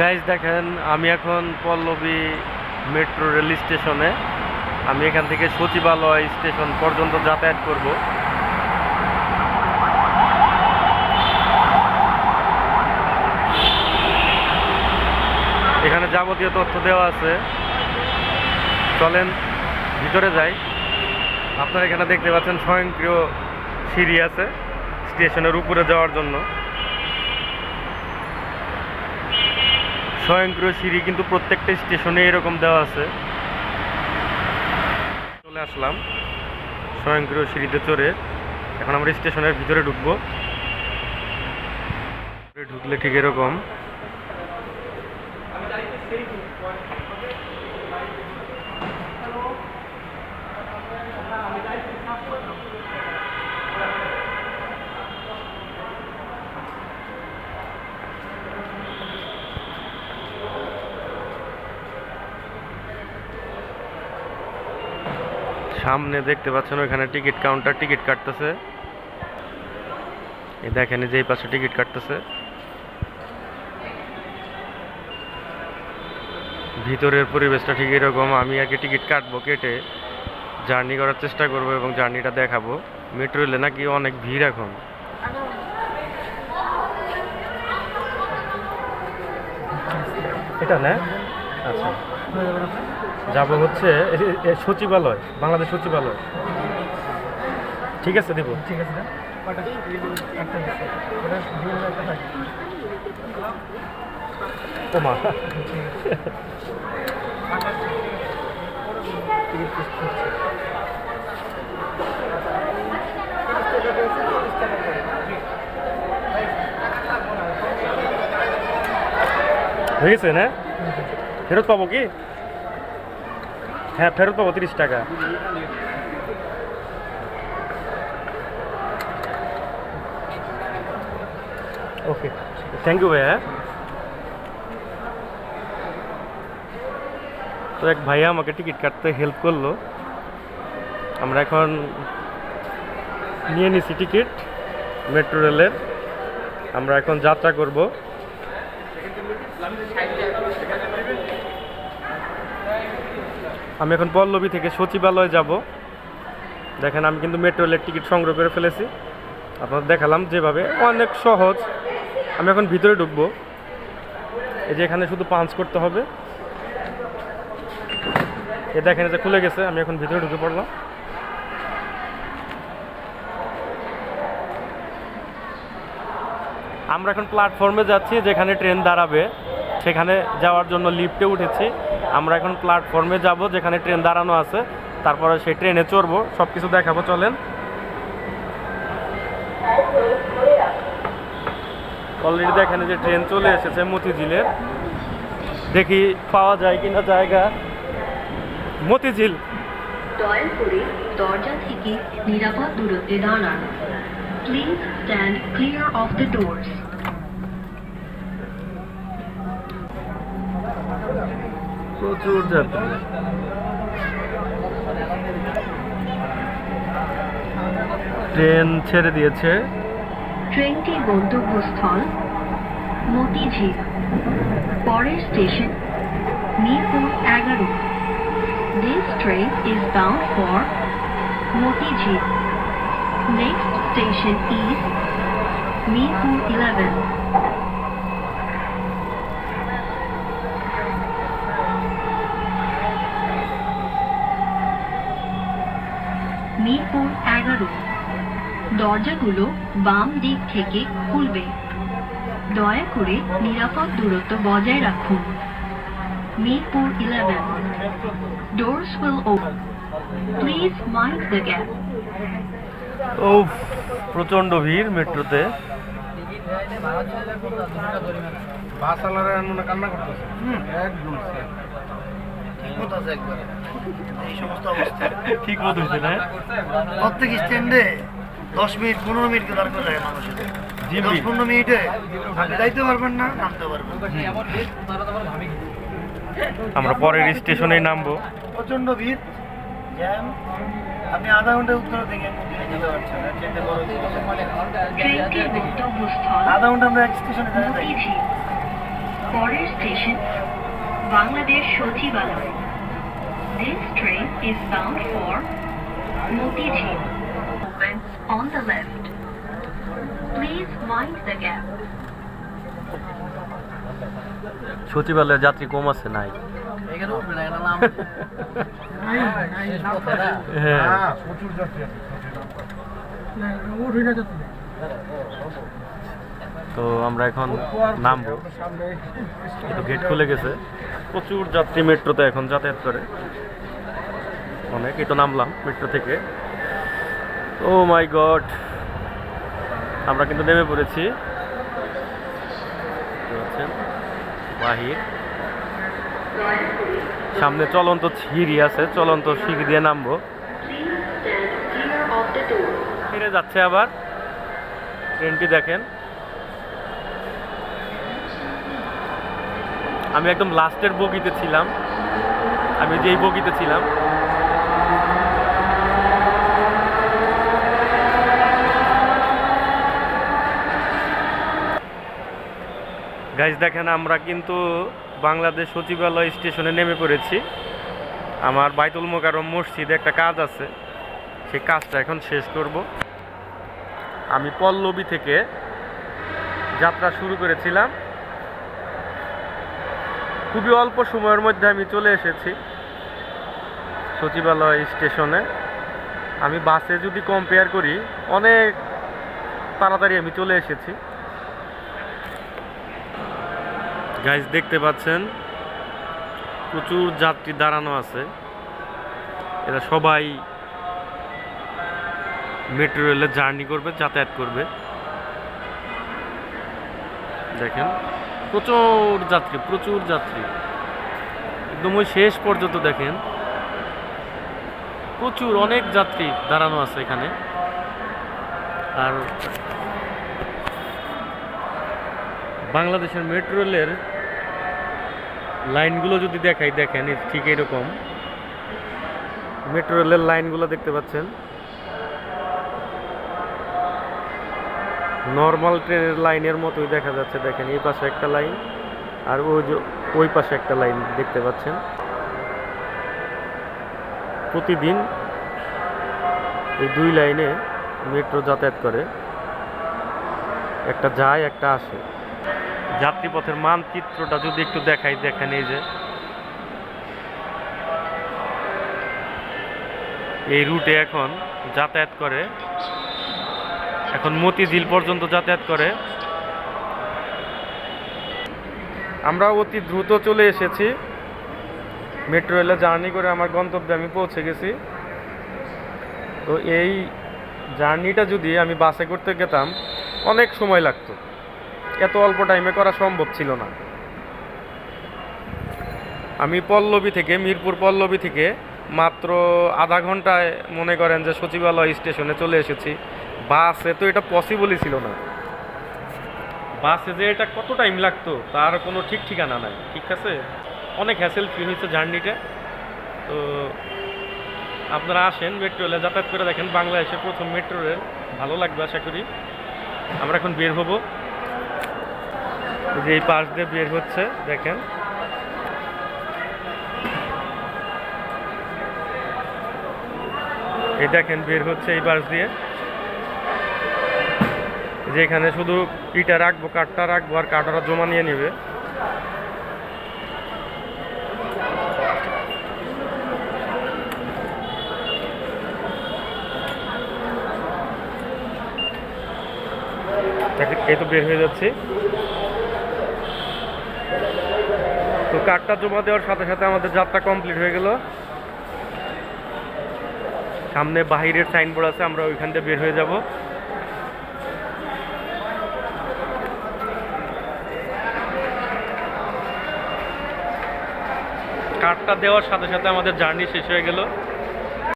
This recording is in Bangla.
গাইজ দেখেন, আমি এখন পল্লবী মেট্রো রেল স্টেশনে আমি এখান থেকে সচিবালয় স্টেশন পর্যন্ত যাতায়াত করব। এখানে যাবতীয় তথ্য দেওয়া আছে। চলেন, ভিতরে যাই। আপনারা এখানে দেখতে পাচ্ছেন স্বয়ংক্রিয় সিঁড়ি আছে স্টেশনের উপরে যাওয়ার জন্য। স্বয়ংক্রিয় সিঁড়ি কিন্তু প্রত্যেকটা স্টেশনে এরকম দেওয়া আছে। চলে আসলাম স্বয়ংক্রিয় সিঁড়িতে চড়ে। এখন আমরা স্টেশনের ভিতরে ঢুকবো। ঢুকলে ঠিক এরকম। সামনে দেখতে পাচ্ছেন ওখানে টিকিট কাউন্টার, টিকিট কাটতেছে। এই দেখেন যে এই পাশে টিকিট কাটতেছে। ভিতরের পরিবেশটা ঠিক এরকম, আমি আগে টিকিট কাটবো, কেটে জার্নি করার চেষ্টা করব এবং জার্নিটা দেখাবো। মেট্রো রেলে নাকি অনেক ভিড় এখন। এটা না? আচ্ছা। যাব হচ্ছে সচিবালয় বাংলাদেশ সচিবালয়। ঠিক আছে দিব ঠিক আছে ওমা হয়ে গেছে না? ফেরত পাবো কি? হ্যাঁ ফেরত পাবো, তিরিশ টাকা। ওকে থ্যাংক ইউ ভাইয়া। তো এক ভাইয়া আমাকে টিকিট কাটতে হেল্প করল। আমরা এখন নিয়ে নিছি টিকিট, মেট্রো রেলের। আমরা এখন যাত্রা করব। আমি এখন পল্লবী থেকে সচিবালয় যাব। দেখেন, আমি কিন্তু মেট্রো রেলের টিকিট সংগ্রহ করে ফেলেছি। আপনাদের দেখালাম যেভাবে। অনেক সহজ। আমি এখন ভিতরে ঢুকবো। এই যে এখানে শুধু পাঞ্চ করতে হবে। এ দেখেন এটা খুলে গেছে। আমি এখন ভিতরে ঢুকে পড়লাম। আমরা এখন প্ল্যাটফর্মে যাচ্ছি, যেখানে ট্রেন দাঁড়াবে। সেখানে যাওয়ার জন্য লিফটে উঠেছি। আমরা এখন প্ল্যাটফর্মে যাব, যেখানে ট্রেন দাঁড়ানো আছে। তারপরে সেই ট্রেনে চড়বো। সব কিছু দেখাবো, চলেন। অলরেডি দেখেন যে ট্রেন চলে এসেছে মতিঝিলের। দেখি পাওয়া যায় কিনা জায়গা। মতিঝিল। দরজা থেকে নিরাপদ দূরত্বে দাঁড়ান। Please stand clear of the প্রচুর যাত্রী ট্রেন ছেড়ে দিয়েছে ট্রেনটি গন্তব্যস্থল মতিঝিল, পরের স্টেশন মিরপুর এগারো This train is bound for Motijil. Next station is Mirpur 11. Mirpur এগারো। দরজাগুলো বাম দিক থেকে খুলবে। দয়া করে নিরাপদ দূরত্ব বজায় রাখুন। Mirpur eleven doors will open please mind the gap ও প্রচণ্ড ভিড় মেট্রোতে। বাস আলারা কান্না করতেছে। একদম ঠিক মতো আছে এই সমস্ত অবস্থা। ঠিক মতো হয়েছে না? প্রত্যেক স্ট্যান্ডে দশ মিনিট পনেরো মিনিট দাঁড় করে রাখে মানুষের। দশ পনেরো মিনিটে আপনি যাইতে পারবেন না নামতে পারবেন আমরা পরের স্টেশনে নামবো। প্রচণ্ড ভিড় জ্যাম। আপনি আধা ঘণ্টা উত্তর থেকে যেতে পারছেন না, ট্রেনটা বড় গেছে। ট্রেনটির গন্তব্যস্থল আধা ঘণ্টা আমরা এক স্টেশনে পরের স্টেশন বাংলাদেশ সচিবালয় This train is bound for Motijhi. Opens on the left. Please mind the gap. সচিবালয়ে যাত্রী কম আছে নাই হ্যাঁ প্রচুর যাত্রী আছে তো আমরা এখন নামবো। কিন্তু গেট খুলে গেছে। প্রচুর যাত্রী মেট্রোতে এখন যাতায়াত করে। অনেক এই তো নামলাম মেট্রো থেকে। Oh my God. আমরা কিন্তু নেমে পড়েছি। বাহির। সামনে চলন্ত সিঁড়ি আছে চলন্ত সিঁড়ি দিয়ে নামবো. ফিরে যাচ্ছে আবার। ট্রেনটি দেখেন। আমি একদম লাস্টের বগিতে ছিলাম। আমি যেই বগিতে ছিলাম। গাইজ দেখেন, আমরা কিন্তু বাংলাদেশ সচিবালয় স্টেশনে নেমে পড়েছি। আমার বাইতুল মোকারম মসজিদে একটা কাজ আছে। সেই কাজটা এখন শেষ করব। আমি পল্লবী থেকে যাত্রা শুরু করেছিলাম। খুবই অল্প সময়ের মধ্যে আমি চলে এসেছি সচিবালয় স্টেশনে। আমি বাসে যদি কম্পেয়ার করি, অনেক তাড়াতাড়ি আমি চলে এসেছি। গাইজ দেখতে পাচ্ছেন, প্রচুর যাত্রী দাঁড়ানো আছে। এরা সবাই মেট্রো রেলে জার্নি করবে, যাতায়াত করবে। দেখেন। প্রচুর যাত্রী প্রচুর যাত্রী। একদম ওই শেষ পর্যন্ত দেখেন। প্রচুর অনেক যাত্রী দাঁড়ানো আছে এখানে। আর বাংলাদেশের মেট্রো রেলের লাইনগুলো যদি দেখাই, দেখেন, ঠিক এরকম মেট্রো রেলের লাইনগুলো দেখতে পাচ্ছেন। নর্মাল ট্রেনের লাইনের মতোই দেখা যাচ্ছে, দেখেন, এই পাশে একটা লাইন আর ওই যে, ওই পাশে একটা লাইন দেখতে পাচ্ছেন। প্রতিদিন এই দুই লাইনে মেট্রো যাতায়াত করে। একটা যায়, একটা আসে। যাত্রীপথের মানচিত্রটা যদি একটু দেখাই, দেখেন এই যে। এই রুটে এখন যাতায়াত করে এখন মতিঝিল পর্যন্ত যাতায়াত করে। আমরা অতি দ্রুত চলে এসেছি। মেট্রো রেলে জার্নি করে আমার গন্তব্যে আমি পৌঁছে গেছি। তো এই জার্নিটা যদি আমি বাসে করতে গেতাম, অনেক সময় লাগতো। এত অল্প টাইমে করা সম্ভব ছিল না। আমি পল্লবী থেকে, মিরপুর পল্লবী থেকে মাত্র আধা ঘন্টায় মনে করেন যে সচিবালয় স্টেশনে চলে এসেছি। বাসে তো এটা পসিবলই ছিল না। বাসে যে এটা কত টাইম লাগতো, তার কোনো ঠিক ঠিকানা নাই, ঠিক আছে? অনেক হ্যাসেল ফ্রি হয়েছে জার্নিটা তো আপনারা আসেন মেট্রো রেলে যাতায়াত করে দেখেন বাংলাদেশে প্রথম মেট্রো রেল। ভালো লাগবে আশা করি। আমরা এখন বের হব। যে এই পাশ দিয়ে বের হচ্ছে, দেখেন। এই দেখেন, বের হচ্ছে এই পাশ দিয়ে। যে এখানে শুধু ইটা রাখব, কাঠটা রাখব আর কাঠটা জমা নিয়ে নেবে। এই তো বের হয়ে যাচ্ছে। তো কাঠটা জমা দেওয়ার সাথে সাথে আমাদের যাত্রা কমপ্লিট হয়ে গেল। সামনে বাহিরের সাইনবোর্ড আছে, আমরা ওইখান থেকে বের হয়ে যাব। কার্ডটা দেওয়ার সাথে সাথে আমাদের জার্নি শেষ হয়ে গেল।